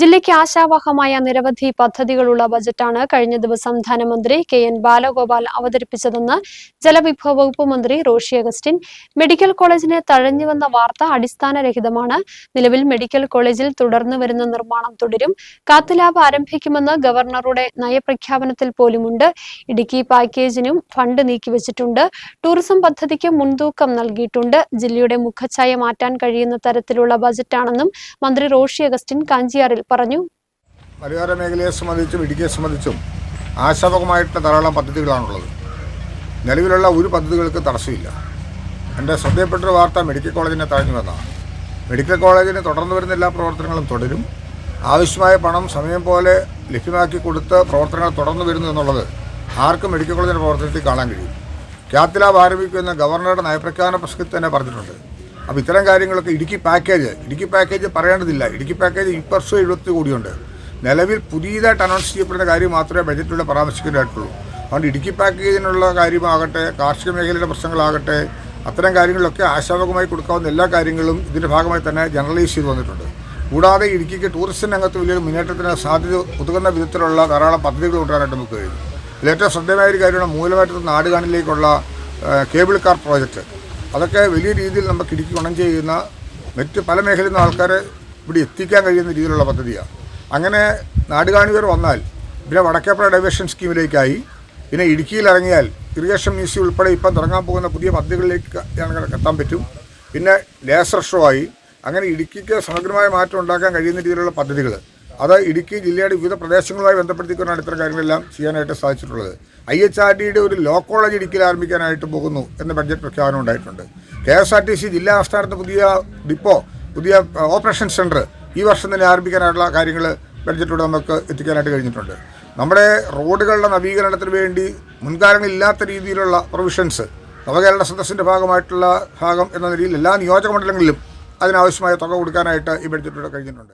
ജില്ലയ്ക്ക് ആശാവഹമായ നിരവധി പദ്ധതികളുള്ള ബജറ്റാണ് കഴിഞ്ഞ ദിവസം ധനമന്ത്രി കെ എൻ ബാലഗോപാൽ അവതരിപ്പിച്ചതെന്ന് ജലവിഭവ വകുപ്പ് മന്ത്രി റോഷി അഗസ്റ്റിൻ. മെഡിക്കൽ കോളേജിനെ തഴഞ്ഞുവന്ന വാർത്ത അടിസ്ഥാനരഹിതമാണ്. നിലവിൽ മെഡിക്കൽ കോളേജിൽ തുടർന്നു വരുന്ന നിർമ്മാണം തുടരും. കാത്തുലാബ് ആരംഭിക്കുമെന്ന് ഗവർണറുടെ നയപ്രഖ്യാപനത്തിൽ പോലുമുണ്ട്. ഇടുക്കി പാക്കേജിനും ഫണ്ട് നീക്കിവച്ചിട്ടുണ്ട്. ടൂറിസം പദ്ധതിക്ക് മുൻതൂക്കം നൽകിയിട്ടുണ്ട്. ജില്ലയുടെ മുഖച്ഛായ മാറ്റാൻ കഴിയുന്ന തരത്തിലുള്ള ബജറ്റാണെന്നും മന്ത്രി റോഷി അഗസ്റ്റിൻ കാഞ്ചിയാറിൽ പറഞ്ഞു. പരിഹാര മേഖലയെ സംബന്ധിച്ചും ഇടുക്കിയെ സംബന്ധിച്ചും ആശാവകമായിട്ടുള്ള ധാരാളം പദ്ധതികളാണുള്ളത്. നിലവിലുള്ള ഒരു പദ്ധതികൾക്ക് തടസ്സമില്ല. എന്റെ ശ്രദ്ധയപ്പെട്ടൊരു വാർത്ത മെഡിക്കൽ കോളേജിനെ തഴഞ്ഞു വന്നതാണ്. മെഡിക്കൽ കോളേജിന് തുടർന്നു വരുന്ന എല്ലാ പ്രവർത്തനങ്ങളും തുടരും. ആവശ്യമായ പണം സമയം പോലെ ലഭ്യമാക്കി കൊടുത്ത് പ്രവർത്തനങ്ങൾ തുടർന്നു വരുന്നു എന്നുള്ളത് ആർക്കും മെഡിക്കൽ കോളേജിന്റെ പ്രവർത്തനത്തിൽ കാണാൻ കഴിയും ക്യാത്ത് ലാബ് ആരംഭിക്കുമെന്ന് ഗവർണറുടെ നയപ്രഖ്യാപന പ്രസംഗത്തിൽ തന്നെ പറഞ്ഞിട്ടുണ്ട്. അപ്പോൾ ഇത്തരം കാര്യങ്ങളൊക്കെ ഇടുക്കി പാക്കേജ് ഇടുക്കി പാക്കേജ് പറയേണ്ടതില്ല. ഇടുക്കി പാക്കേജ് ഈ എഴുപത്തി കോടിയുണ്ട്. നിലവിൽ പുതിയതായിട്ട് അനൗൺസ് ചെയ്യപ്പെടുന്ന കാര്യം മാത്രമേ ബജറ്റിലൂടെ പരാമർശിക്കേണ്ടതായിട്ടുള്ളൂ അതുകൊണ്ട് ഇടുക്കി പാക്കേജിനുള്ള കാര്യമാകട്ടെ കാർഷിക മേഖലയുടെ പ്രശ്നങ്ങളാകട്ടെ അത്തരം കാര്യങ്ങളൊക്കെ ആശാവകമായി കൊടുക്കാവുന്ന എല്ലാ കാര്യങ്ങളും ഇതിന്റെ ഭാഗമായി തന്നെ ജനറലൈസ് ചെയ്ത് വന്നിട്ടുണ്ട്. കൂടാതെ ഇടുക്കിക്ക് ടൂറിസം രംഗത്ത് വലിയൊരു മുന്നേറ്റത്തിന് സാധ്യത ഒതുങ്ങുന്ന വിധത്തിലുള്ള ധാരാളം പദ്ധതികൾ കൊണ്ടുവരാനായിട്ട് നമുക്ക് കഴിയും ഇതിലേറ്റവും ശ്രദ്ധേയമായ ഒരു കാര്യമാണ് മൂലമായിട്ട് നാടുകാണിലേക്കുള്ള കേബിൾ കാർ പ്രോജക്റ്റ് അതൊക്കെ വലിയ രീതിയിൽ നമുക്ക് ഇടുക്കി ഗുണം ചെയ്യുന്ന മറ്റ് പല മേഖലയിൽ നിന്ന് ആൾക്കാരെ ഇവിടെ എത്തിക്കാൻ കഴിയുന്ന രീതിയിലുള്ള പദ്ധതിയാണ്. അങ്ങനെ നാടുകാണിവർ വന്നാൽ പിന്നെ വടക്കേപ്പുഴ ഡൈവേഷൻ സ്കീമിലേക്കായി പിന്നെ ഇടുക്കിയിൽ ഇറങ്ങിയാൽ ഇറിഗേഷൻ മ്യൂസിയം ഉൾപ്പെടെ ഇപ്പം തുടങ്ങാൻ പോകുന്ന പുതിയ പദ്ധതികളിലേക്ക് എത്താൻ പറ്റും. പിന്നെ ലേസർ ഷോ ആയി. അങ്ങനെ ഇടുക്കിക്ക് സമഗ്രമായ മാറ്റം ഉണ്ടാക്കാൻ കഴിയുന്ന രീതിയിലുള്ള പദ്ധതികൾ അത് ഇടുക്കി ജില്ലയുടെ വിവിധ പ്രദേശങ്ങളുമായി ബന്ധപ്പെടുത്തിക്കൊണ്ടാണ് ഇത്തരം കാര്യങ്ങളെല്ലാം ചെയ്യാനായിട്ട് സാധിച്ചിട്ടുള്ളത്. ഐ എച്ച് ആർ ഡിയുടെ ഒരു ലോ കോളേജ് ഇടുക്കിയിൽ ആരംഭിക്കാനായിട്ട് പോകുന്നു എന്ന ബഡ്ജറ്റ് പ്രഖ്യാപനം ഉണ്ടായിട്ടുണ്ട്. K S R T C ജില്ലാ ആസ്ഥാനത്ത് പുതിയ ഡിപ്പോ പുതിയ ഓപ്പറേഷൻ സെന്റർ ഈ വർഷം തന്നെ ആരംഭിക്കാനായിട്ടുള്ള കാര്യങ്ങൾ ബഡ്ജറ്റിലൂടെ നമുക്ക് എത്തിക്കാനായിട്ട് കഴിഞ്ഞിട്ടുണ്ട്. നമ്മുടെ റോഡുകളുടെ നവീകരണത്തിന് വേണ്ടി മുൻകാലങ്ങളില്ലാത്ത രീതിയിലുള്ള പ്രൊവിഷൻസ് നവകേരള സദസ്സിന്റെ ഭാഗമായിട്ടുള്ള ഭാഗം എന്ന നിലയിൽ എല്ലാ നിയോജക മണ്ഡലങ്ങളിലും അതിനാവശ്യമായ തുക കൊടുക്കാനായിട്ട് ഈ ബഡ്ജറ്റിലൂടെ കഴിഞ്ഞിട്ടുണ്ട്.